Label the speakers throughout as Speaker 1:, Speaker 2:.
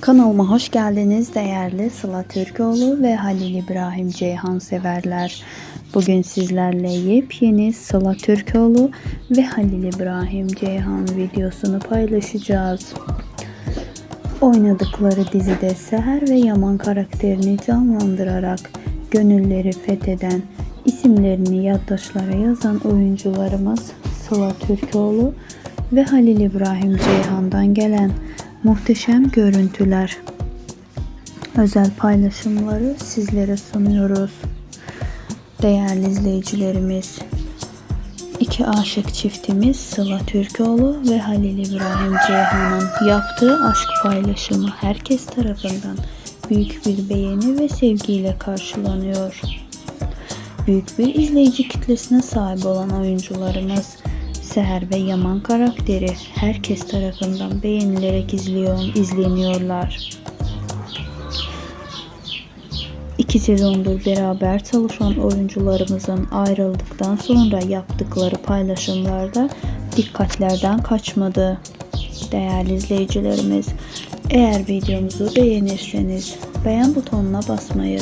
Speaker 1: Kanalıma hoş geldiniz değerli Sıla Türkoğlu ve Halil İbrahim Ceyhan severler. Bugün sizlerle yepyeni Sıla Türkoğlu ve Halil İbrahim Ceyhan videosunu paylaşacağız. Oynadıkları dizide Seher ve Yaman karakterini canlandırarak gönülleri fetheden, isimlerini yaddaşlara yazan oyuncularımız Sıla Türkoğlu ve Halil İbrahim Ceyhan'dan gelen muhteşem görüntüler, özel paylaşımları sizlere sunuyoruz. Değerli izleyicilerimiz, iki aşık çiftimiz Sıla Türkoğlu ve Halil İbrahim Ceyhan'ın yaptığı aşk paylaşımı herkes tarafından büyük bir beğeni ve sevgiyle karşılanıyor. Büyük bir izleyici kitlesine sahip olan oyuncularımız Seher ve Yaman karakteri herkes tarafından beğenilerek izliyor, izleniyorlar. İki sezondur beraber çalışan oyuncularımızın ayrıldıktan sonra yaptıkları paylaşımlarda dikkatlerden kaçmadı. Değerli izleyicilerimiz, eğer videomuzu beğenirseniz beğen butonuna basmayı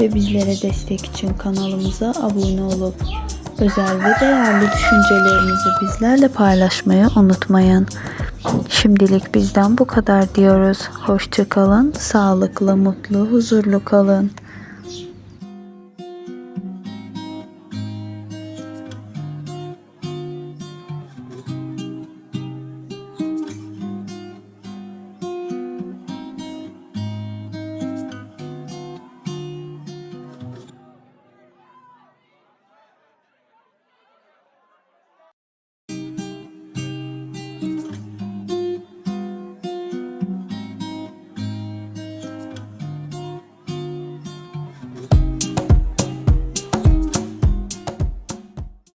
Speaker 1: ve bizlere destek için kanalımıza abone olup özel ve değerli düşüncelerinizi bizlerle paylaşmayı unutmayın. Şimdilik bizden bu kadar diyoruz. Hoşçakalın, sağlıklı, mutlu, huzurlu kalın.